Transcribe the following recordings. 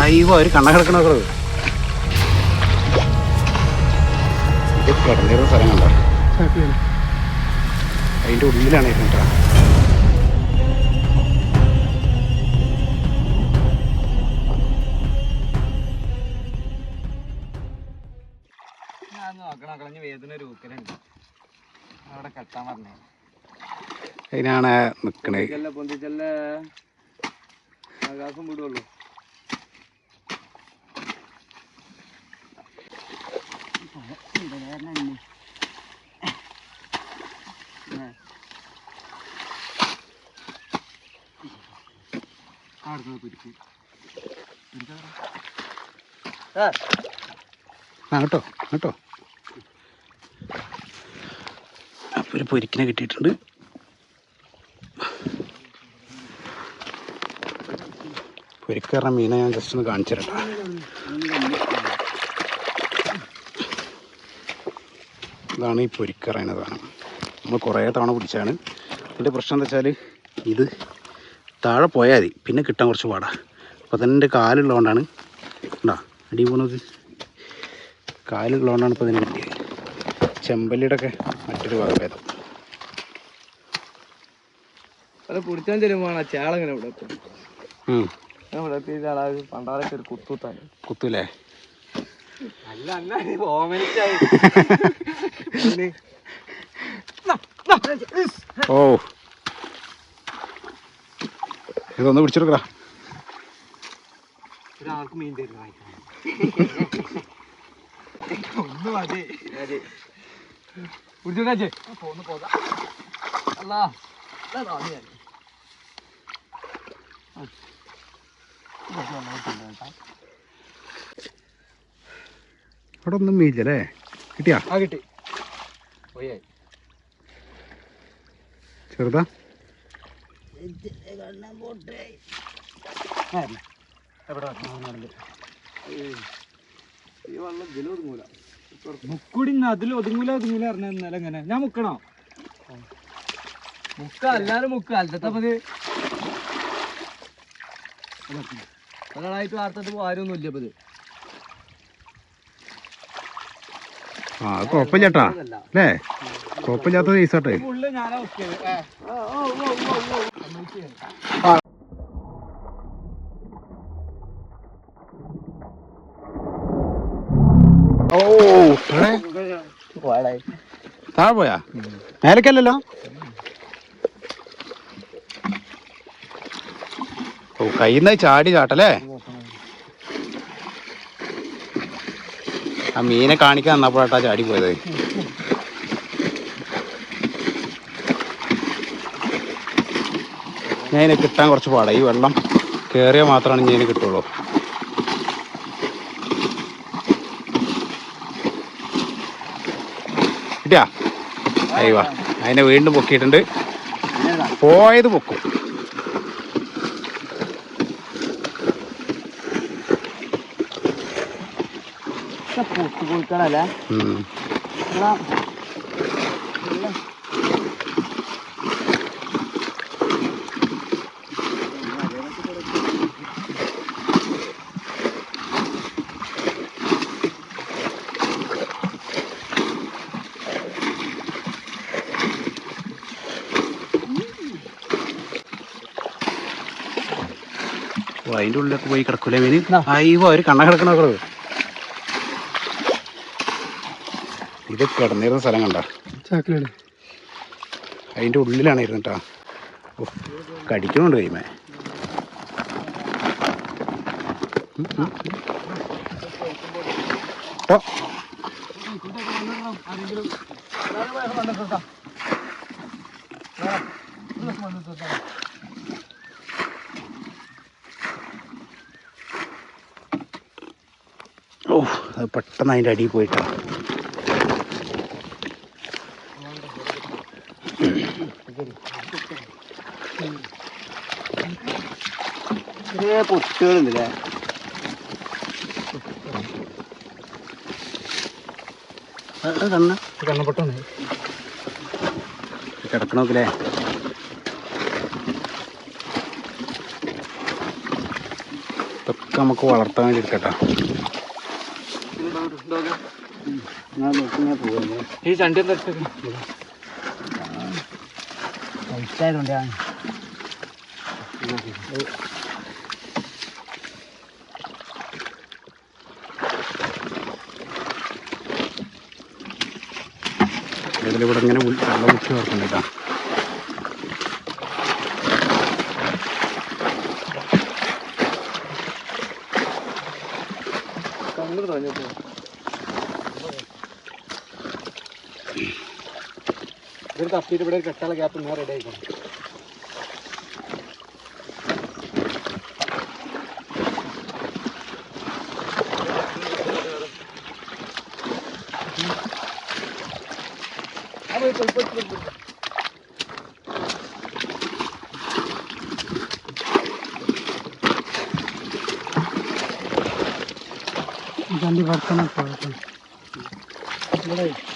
അയ്യോ അവർ കണ്ണ സ്ഥലം കണ്ടോ? അതിന്റെ ഉള്ളിലാണ് ഇരുന്നിട്ടാ അതിനാണ് നിക്കണേ. പൊന്തിച്ചല്ല? ആകാശം വിടുള്ളൂ ആ. കേട്ടോ കേട്ടോ. അപ്പൊ ഒരു പൊരിക്കിനെ കിട്ടിയിട്ടുണ്ട്. പൊരിക്കറ മീനെ ഞാൻ ജസ്റ്റ് ഒന്ന് കാണിച്ചു തരട്ടോ ഇതാണ് ഈ പൊരിക്കറയുന്ന സാധനം നമ്മൾ കുറേ തവണ പിടിച്ചാണ്. ഇതിന്റെ പ്രശ്നം എന്താ വെച്ചാൽ ഇത് താഴെ പോയാൽ മതി. പിന്നെ കിട്ടാൻ കുറച്ച് പാടാ. അപ്പോൾ തന്നെ എന്റെ കാലുള്ളതുകൊണ്ടാണ് ഉണ്ടോ അടി പോണത്. കാലുള്ളതുകൊണ്ടാണ് ഇപ്പോൾ ഇതിന് കിട്ടിയത്. ചെമ്പല്ലിയുടെ ഒക്കെ മറ്റൊരു വകഭേദം അത് പിടിച്ചാൻ ചെല്ലുമ്പോൾ ആ ചേളങ്ങനെ ഇവിടെ ആളാ ഒരു കുത്തുത്താൻ. കുത്തൂലേ? അല്ല അന്ന ഓമനിച്ചായി. ഓ ഇതൊന്ന് പിടിച്ചെടുക്കടാ. ഒരാൾക്ക് മീൻ തരുന്ന ഒന്ന് മതി. മതി. പിടിച്ചു കാച്ചേ പോന്ന് പോകാം. അല്ലാ. ഇവിടെ ഒന്നും മീനില്ലല്ലേ കിട്ടിയാ? ആ കിട്ടി. ചെറുതാ. എവിടെ ഈ വെള്ളം ഇതിൽ ഒതുങ്ങൂല. മുക്കുടി അതിൽ ഒതുങ്ങൂല ഒതുങ്ങൂല പറഞ്ഞ ഇന്നലെ എങ്ങനെ ഞാൻ മുക്കണോ? മുക്ക എല്ലാരും മുക്ക. അല്ലത്തെ പതി ഒരാളായിട്ട് വാർത്തട്ട് ആരൊന്നും ഇല്ല ഇപ്പത്. ആ അത് അല്ലേ? കുഴപ്പമില്ലാത്ത സൈസാട്ടെ ഓ താഴെ പോയാ? മേലക്കല്ലല്ലോ? ഓ കയ്യിൽ നിന്ന് ചാടി ചാട്ടല്ലേ? ആ മീനെ കാണിക്കാൻ തന്നപ്പോഴാട്ടാ ചാടി പോയത്. ഞാൻ കിട്ടാൻ കുറച്ച് പാടാണ് ഈ വെള്ളം കയറിയാൽ മാത്രമാണ് ഞാൻ കിട്ടുള്ളൂ. കിട്ടിയാ? അയ്യോ അതിനെ വീണ്ടും പൊക്കിയിട്ടുണ്ട്. പോയത് പൊക്കും. കൊടുക്കണല്ലേ ഉം. ഓ, അതിന്റെ ഉള്ളിലൊക്കെ പോയി കിടക്കൂലേ മീന് അയ്യോ അവർ കണ്ണ കിടക്കണോ ഇത് കിടന്നിരുന്ന സ്ഥലം കണ്ട. ചാക്കിലാണ് അതിന്റെ ഉള്ളിലാണ് ഇരുന്നിട്ടാ ഓ കഴിയുമേ കൈമേ. ഓ. അത് പെട്ടെന്ന് അതിന്റെ അടിയിൽ പോയിട്ടാ. ചെറിയ പൊട്ടുകളുണ്ടല്ലേ കണ്ണ. കണ്ണപ്പൊട്ടാണ് കിടക്കണോക്കില്ലേ? ഇതൊക്കെ നമുക്ക് വളർത്താൻ വേണ്ടി എടുക്കട്ടോ ഈ ചണ്ടി എന്താ കഴിച്ചായതുകൊണ്ടാണ് ഇതിലിവിടെ ഇങ്ങനെ വെള്ളം ഗ്യാപ്പ് ഇതൊരു തപ്പിയിട്ട് ഇവിടെ ഒരു കെട്ടുള്ള ഗ്യാപ്പ് ഇങ്ങനെ റെഡി ആയിക്കണം ചണ്ടി ഭർത്തനം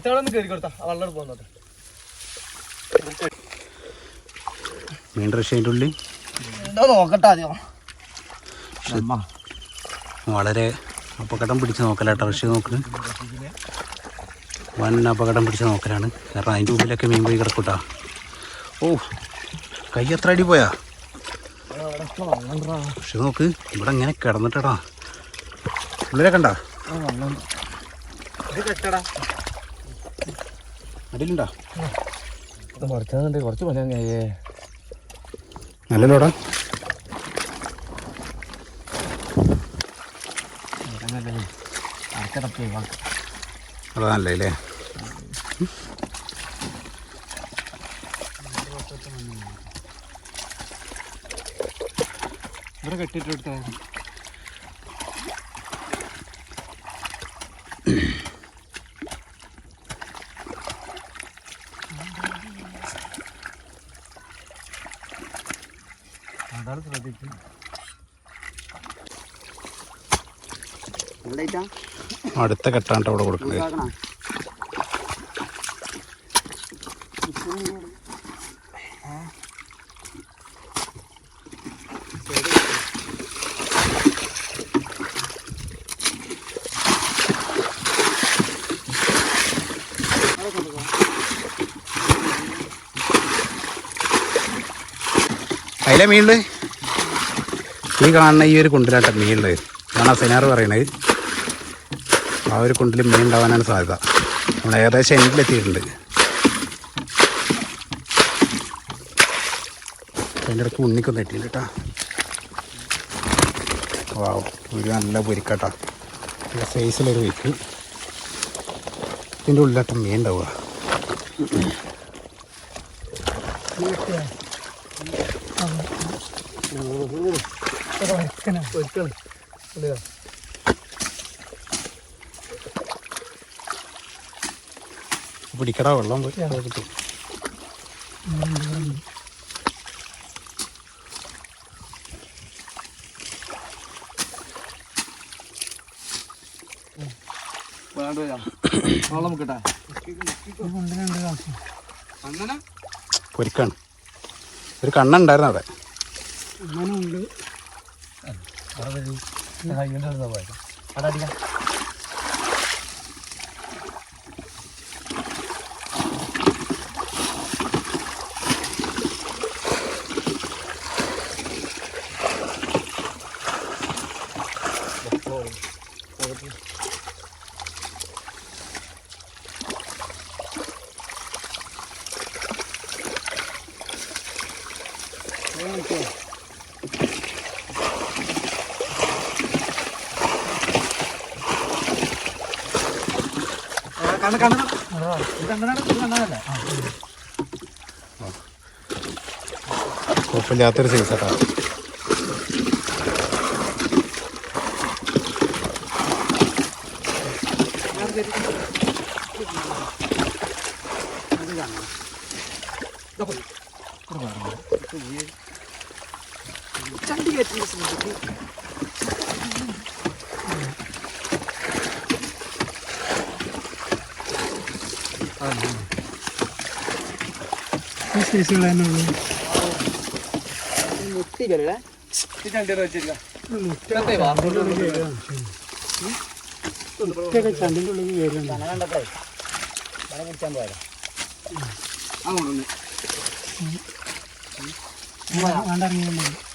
ഇവിടെ അച്ചവടൊന്ന് കയറി കൊടുത്താ. ആ വെള്ളം പോകുന്നത് മീൻ റഷ്യന്റെ ഉള്ളിൽ എന്താ നോക്കട്ടെ ആദ്യം. വളരെ അപകടം പിടിച്ച് നോക്കലാട്ടോ റഷ്യ നോക്ക് വൻ അപകടം പിടിച്ച് നോക്കലാണ്. കാരണം അതിന്റെ ഉള്ളിലൊക്കെ മീൻ പോയി കിടക്കൂട്ടാ. ഓ കൈ എത്ര അടി പോയാ? പക്ഷെ നോക്ക് ഇവിടെ ഇങ്ങനെ കിടന്നിട്ടടാ. ഉള്ളിലൊക്കെ ഉണ്ടാ കെട്ടടാ. അടിയിലുണ്ടാ കുറച്ചുണ്ട് കുറച്ച് കഴിയേ നല്ലല്ലോടാ അടക്കടപ്പേ വാ അതാ നല്ലല്ലേ ഇവിടെ കെട്ടിട്ട് അടുത്ത കെട്ടാണ്ട് അവിടെ കൊടുക്കുന്നത്. അതിലെ മീനുണ്ട് ഈ കാണുന്ന ഈ ഒരു കുണ്ടിലാട്ട മീനിൽ. ഇതാണ് സെനാർ പറയണത് ആ ഒരു കുണ്ടിൽ മീൻ ഉണ്ടാവാനാണ് സാധ്യത നമ്മൾ ഏകദേശം എൻഡിലെത്തിയിട്ടുണ്ട് അതിന്റെ ഇടയ്ക്ക് ഉണ്ണിക്കൊന്ന് എത്തിയില്ല കേട്ടോ വാവ് ഒരു നല്ല പൊരിക്കട്ടാ നല്ല സൈസിലൊരു വെക്ക് ഇതിന്റെ ഉള്ളിലട്ട മീൻ ഉണ്ടാവുക പിടിക്കടാ വെള്ളം പോയി അത് കിട്ടും പൊരിക്കാണ് ഒരു കണ്ണുണ്ടായിരുന്നു അവിടെ അങ്ങനുണ്ട് അവിടെ കണ്ണ കുഴപ്പമില്ലാത്തൊരു സൈസ് കേട്ടോ ചണ്ടി കയറ്റുന്ന സമയത്ത് ഈ സൈസുകൾ തന്നെ ഉള്ളൂ മുട്ടിക്കല്ലേ മുറ്റൊക്കെ ചണ്ടിന്റെ ഉള്ളിൽ കയറുന്നുണ്ട് കണ്ടപ്പോഴേ മഴ കുടിച്ചാൻ പോയാലോ അങ്ങോട്ടൊന്ന് വേണ്ടിറങ്ങിയുണ്ട്